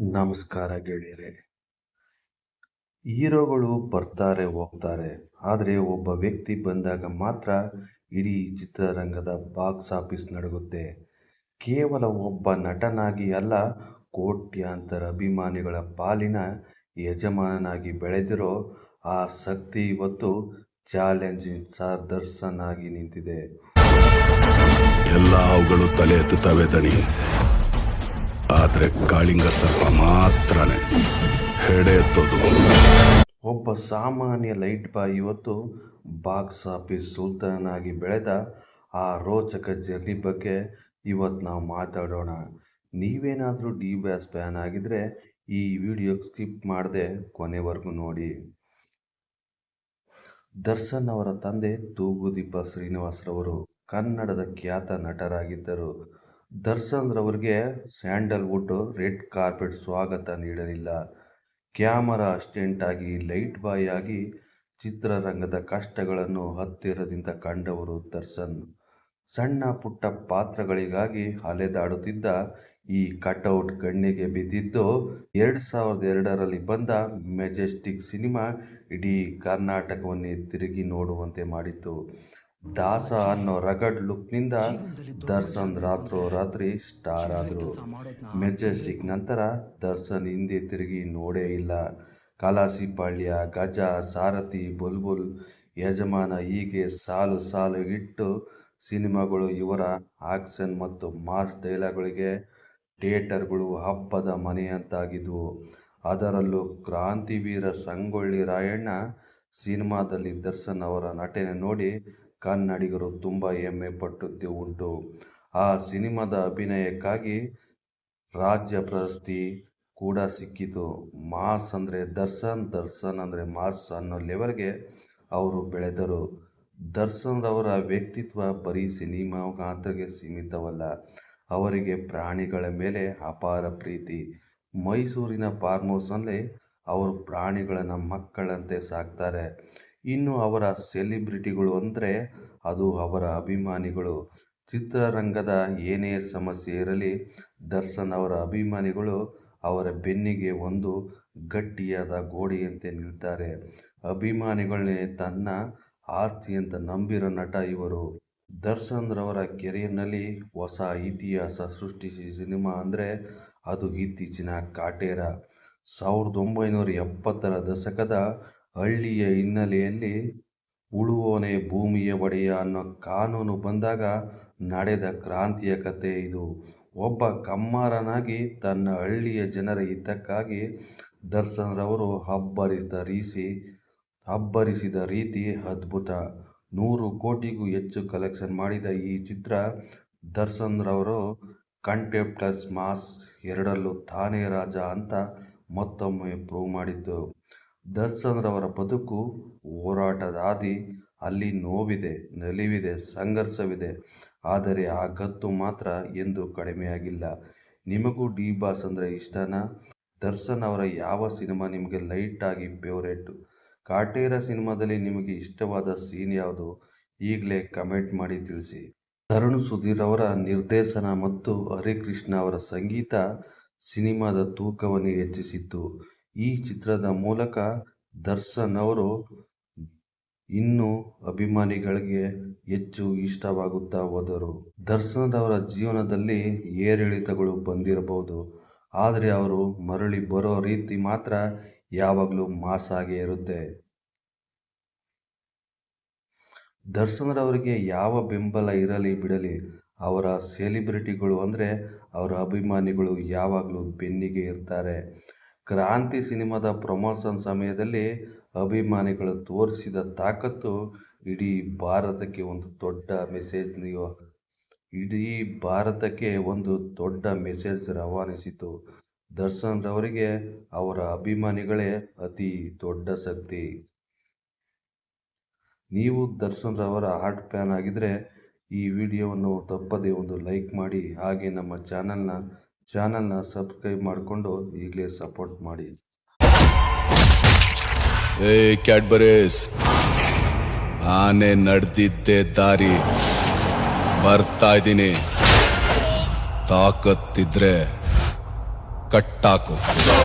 ನಮಸ್ಕಾರ ಗೆಳೆಯರೆ. ಹೀರೋಗಳು ಬರ್ತಾರೆ, ಹೋಗ್ತಾರೆ. ಆದರೆ ಒಬ್ಬ ವ್ಯಕ್ತಿ ಬಂದಾಗ ಮಾತ್ರ ಇಡೀ ಚಿತ್ರರಂಗದ ಬಾಕ್ಸ್ ಆಫೀಸ್ ನಡಗುತ್ತೆ. ಕೇವಲ ಒಬ್ಬ ನಟನಾಗಿ ಅಲ್ಲ, ಕೋಟ್ಯಾಂತರ ಅಭಿಮಾನಿಗಳ ಪಾಲಿನ ಯಜಮಾನನಾಗಿ ಬೆಳೆದಿರೋ ಆ ಶಕ್ತಿ ಇವತ್ತು ಚಾಲೆಂಜಿಂಗ್ ಸ್ಟಾರ್ ದರ್ಶನ್ ನಿಂತಿದೆ. ಎಲ್ಲ ಅವುಗಳು ತಲೆ ಎತ್ತುತ್ತವೆ ದಣಿ. ಆದ್ರೆ ಕಾಳಿಂಗ ಸರ್ಪ ಮಾತ್ರನೇ ಹೆಡೆತ್ತೋದು ಒಬ್ಬ ಸಾಮಾನ್ಯ ಲೈಟ್ ಬಾಯ್ ಇವತ್ತು ಬಾಕ್ಸ್ ಆಫೀಸ್ ಸುಲ್ತಾನಾಗಿ ಬೆಳೆದ ಆ ರೋಚಕ ಜರ್ನಿ ಬಗ್ಗೆ ಇವತ್ತು ನಾವು ಮಾತಾಡೋಣ. ನೀವೇನಾದರೂ ಡಿ ಬ್ಯಾಸ್ ಫ್ಯಾನ್ ಆಗಿದ್ರೆ ಈ ವಿಡಿಯೋ ಸ್ಕಿಪ್ ಮಾಡದೆ ಕೊನೆವರೆಗೂ ನೋಡಿ. ದರ್ಶನ್ ಅವರ ತಂದೆ ತೂಗುದೀಪ ಶ್ರೀನಿವಾಸರವರು ಕನ್ನಡದ ಖ್ಯಾತ ನಟರಾಗಿದ್ದರು. ದರ್ಶನ್ ರವರಿಗೆ ಸ್ಯಾಂಡಲ್ವುಡ್ ರೆಡ್ ಕಾರ್ಪೆಟ್ ಸ್ವಾಗತ ನೀಡಲಿಲ್ಲ. ಕ್ಯಾಮರಾ ಅಸಿಸ್ಟೆಂಟ್ ಆಗಿ ಲೈಟ್ ಬಾಯ್ ಆಗಿ ಚಿತ್ರರಂಗದ ಕಷ್ಟಗಳನ್ನು ಹತ್ತಿರದಿಂದ ಕಂಡವರು ದರ್ಶನ್. ಸಣ್ಣ ಪುಟ್ಟ ಪಾತ್ರಗಳಿಗಾಗಿ ಅಲೆದಾಡುತ್ತಿದ್ದ ಈ ಕಟೌಟ್ ಕಣ್ಣಿಗೆ ಬಿದ್ದಿದ್ದು, ಎರಡು ಸಾವಿರದ ಎರಡರಲ್ಲಿ ಬಂದ ಮೆಜೆಸ್ಟಿಕ್ ಸಿನಿಮಾ ಇಡೀ ಕರ್ನಾಟಕವನ್ನೇ ತಿರುಗಿ ನೋಡುವಂತೆ ಮಾಡಿತ್ತು. ದಾಸ ಅನ್ನೋ ರಗಡ್ ಲುಕ್ನಿಂದ ದರ್ಶನ್ ರಾತ್ರೋ ರಾತ್ರಿ ಸ್ಟಾರ್ ಆದರು. ಮೆಜೆಸ್ಟಿಕ್ ನಂತರ ದರ್ಶನ್ ಹಿಂದೆ ತಿರುಗಿ ನೋಡೇ ಇಲ್ಲ. ಕಲಾಸಿಪಾಳ್ಯ ಗಜ, ಸಾರಥಿ, ಬುಲ್ಬುಲ್ ಯಜಮಾನ ಹೀಗೆ ಸಾಲು ಸಾಲು ಇಟ್ಟು ಸಿನಿಮಾಗಳು ಇವರ ಆಕ್ಷನ್ ಮತ್ತು ಮಾಸ್ ಡೈಲಾಗ್ಗಳಿಗೆ ಥಿಯೇಟರ್ಗಳು ಹಬ್ಬದ ಮನೆಯಂತಾಗಿದ್ವು. ಅದರಲ್ಲೂ ಕ್ರಾಂತಿವೀರ ಸಂಗೊಳ್ಳಿ ರಾಯಣ್ಣ ಸಿನಿಮಾದಲ್ಲಿ ದರ್ಶನ್ ಅವರ ನಟನೆ ನೋಡಿ ಕನ್ನಡಿಗರು ತುಂಬ ಹೆಮ್ಮೆ ಪಟ್ಟದ್ದು ಉಂಟು. ಆ ಸಿನಿಮಾದ ಅಭಿನಯಕ್ಕಾಗಿ ರಾಜ್ಯ ಪ್ರಶಸ್ತಿ ಕೂಡ ಸಿಕ್ಕಿತು. ಮಾಸ್ ಅಂದರೆ ದರ್ಶನ್ ದರ್ಶನ್ ಅಂದರೆ ಮಾಸ್ ಅನ್ನೋ ಲೆವೆಲ್ಗೆ ಅವರು ಬೆಳೆದರು. ದರ್ಶನ್ರವರ ವ್ಯಕ್ತಿತ್ವ ಬರೀ ಸಿನಿಮಾ ಮಾತ್ರಗೆ ಸೀಮಿತವಲ್ಲ, ಅವರಿಗೆ ಪ್ರಾಣಿಗಳ ಮೇಲೆ ಅಪಾರ ಪ್ರೀತಿ. ಮೈಸೂರಿನ ಫಾರ್ಮ್ ಹೌಸಲ್ಲಿ ಅವರು ಪ್ರಾಣಿಗಳನ್ನು ಮಕ್ಕಳಂತೆ ಸಾಕ್ತಾರೆ. ಇನ್ನು ಅವರ ಸೆಲಿಬ್ರಿಟಿಗಳು ಅಂದರೆ ಅದು ಅವರ ಅಭಿಮಾನಿಗಳು. ಚಿತ್ರರಂಗದ ಏನೇ ಸಮಸ್ಯೆ ಇರಲಿ, ದರ್ಶನ್ ಅವರ ಅಭಿಮಾನಿಗಳು ಅವರ ಬೆನ್ನಿಗೆ ಒಂದು ಗಟ್ಟಿಯಾದ ಗೋಡೆಯಂತೆ ನಿಲ್ತಾರೆ. ಅಭಿಮಾನಿಗಳನ್ನೇ ತನ್ನ ಆಸ್ತಿ ಅಂತ ನಂಬಿರೋ ನಟ ಇವರು. ದರ್ಶನ್ ರವರ ಕೆರಿಯರ್ನಲ್ಲಿ ಹೊಸ ಇತಿಹಾಸ ಸೃಷ್ಟಿಸಿ ಸಿನಿಮಾ ಅಂದರೆ ಅದು ಇತ್ತೀಚಿನ ಕಾಟೇರ. ಸಾವಿರದ ಒಂಬೈನೂರ ಎಪ್ಪತ್ತರ ದಶಕದ ಹಳ್ಳಿಯ ಹಿನ್ನೆಲೆಯಲ್ಲಿ ಉಳುವವನೇ ಭೂಮಿಯ ಒಡೆಯ ಅನ್ನೋ ಕಾನೂನು ಬಂದಾಗ ನಡೆದ ಕ್ರಾಂತಿಯ ಕಥೆ ಇದು. ಒಬ್ಬ ಕಮ್ಮಾರನಾಗಿ ತನ್ನ ಹಳ್ಳಿಯ ಜನರ ಹಿತಕ್ಕಾಗಿ ದರ್ಶನ್ ರವರು ಅಬ್ಬರಿಸಿದ ರೀಸಿ ಅಬ್ಬರಿಸಿದ ರೀತಿ ಅದ್ಭುತ. ನೂರು ಕೋಟಿಗೂ ಹೆಚ್ಚು ಕಲೆಕ್ಷನ್ ಮಾಡಿದ ಈ ಚಿತ್ರ ದರ್ಶನ್ರವರು ಪ್ಲಸ್ ಮಾಸ್ ಎರಡಲ್ಲೂ ತಾನೇ ರಾಜ ಅಂತ ಮತ್ತೊಮ್ಮೆ ಪ್ರೂವ್ ಮಾಡಿದ್ದು. ದರ್ಶನ್ ರವರ ಬದುಕು ಹೋರಾಟದ ಹಾದಿ ಅಲ್ಲಿ ನೋವಿದೆ, ನಲಿವಿದೆ, ಸಂಘರ್ಷವಿದೆ. ಆದರೆ ಆ ಗತ್ತು ಮಾತ್ರ ಎಂದು ಕಡಿಮೆಯಾಗಿಲ್ಲ. ನಿಮಗೂ ಡಿ ಬಾಸ್ ಅಂದರೆ ಇಷ್ಟನಾ? ದರ್ಶನ್ ಅವರ ಯಾವ ಸಿನಿಮಾ ನಿಮಗೆ ಲೈಟಾಗಿ ಫೇವ್ರೇಟ್? ಕಾಟೇರ ಸಿನಿಮಾದಲ್ಲಿ ನಿಮಗೆ ಇಷ್ಟವಾದ ಸೀನ್ ಯಾವುದು? ಈಗಲೇ ಕಮೆಂಟ್ ಮಾಡಿ ತಿಳಿಸಿ. ತರುಣ್ ಸುಧೀರ್ ಅವರ ನಿರ್ದೇಶನ ಮತ್ತು ಹರಿಕೃಷ್ಣ ಅವರ ಸಂಗೀತ ಸಿನಿಮಾದ ತೂಕವನ್ನು ಹೆಚ್ಚಿಸಿತ್ತು. ಈ ಚಿತ್ರದ ಮೂಲಕ ದರ್ಶನ್ ಅವರು ಇನ್ನೂ ಅಭಿಮಾನಿಗಳಿಗೆ ಹೆಚ್ಚು ಇಷ್ಟವಾಗುತ್ತಾ ಹೋದರು. ದರ್ಶನ್ ಅವರ ಜೀವನದಲ್ಲಿ ಏರಿಳಿತಗಳು ಬಂದಿರಬಹುದು. ಆದರೆ ಅವರು ಮರಳಿ ಬರೋ ರೀತಿ ಮಾತ್ರ ಯಾವಾಗಲೂ ಮಾಸಾಗೇ ಇರುತ್ತೆ. ದರ್ಶನರವರಿಗೆ ಯಾವ ಬೆಂಬಲ ಇರಲಿ ಬಿಡಲಿ, ಅವರ ಸೆಲಿಬ್ರಿಟಿಗಳು ಅಂದರೆ ಅವರ ಅಭಿಮಾನಿಗಳು ಯಾವಾಗಲೂ ಬೆನ್ನಿಗೆ ಇರ್ತಾರೆ. ಕ್ರಾಂತಿ ಸಿನಿಮಾದ ಪ್ರಮೋಷನ್ ಸಮಯದಲ್ಲಿ ಅಭಿಮಾನಿಗಳು ತೋರಿಸಿದ ತಾಕತ್ತು ಇಡೀ ಭಾರತಕ್ಕೆ ಒಂದು ದೊಡ್ಡ ಮೆಸೇಜ್ ನೀವು ಇಡೀ ಭಾರತಕ್ಕೆ ಒಂದು ದೊಡ್ಡ ಮೆಸೇಜ್ ರವಾನಿಸಿತು. ದರ್ಶನ್ ರವರಿಗೆ ಅವರ ಅಭಿಮಾನಿಗಳೇ ಅತಿ ದೊಡ್ಡ ಶಕ್ತಿ. ನೀವು ದರ್ಶನ್ ರವರ ಹಾರ್ಟ್ ಫ್ಯಾನ್ ಆಗಿದ್ದರೆ ಈ ವಿಡಿಯೋವನ್ನು ತಪ್ಪದೇ ಒಂದು ಲೈಕ್ ಮಾಡಿ ಹಾಗೆ ನಮ್ಮ ಚಾನಲ್ನ ಚಾನಲ್ನ ಸಬ್ಸ್ಕ್ರೈಬ್ ಮಾಡಿಕೊಂಡು ಈಗಲೇ ಸಪೋರ್ಟ್ ಮಾಡಿ. ಏ ಕ್ಯಾಡ್ಬರೀಸ್. ಆನೆ ನಡೆದಿದ್ದೆ ದಾರಿ. ಬರ್ತಾ ಇದ್ದೀನಿ. ತಾಕತ್ತಿದ್ರೆ ಕಟ್ಟಾಕು.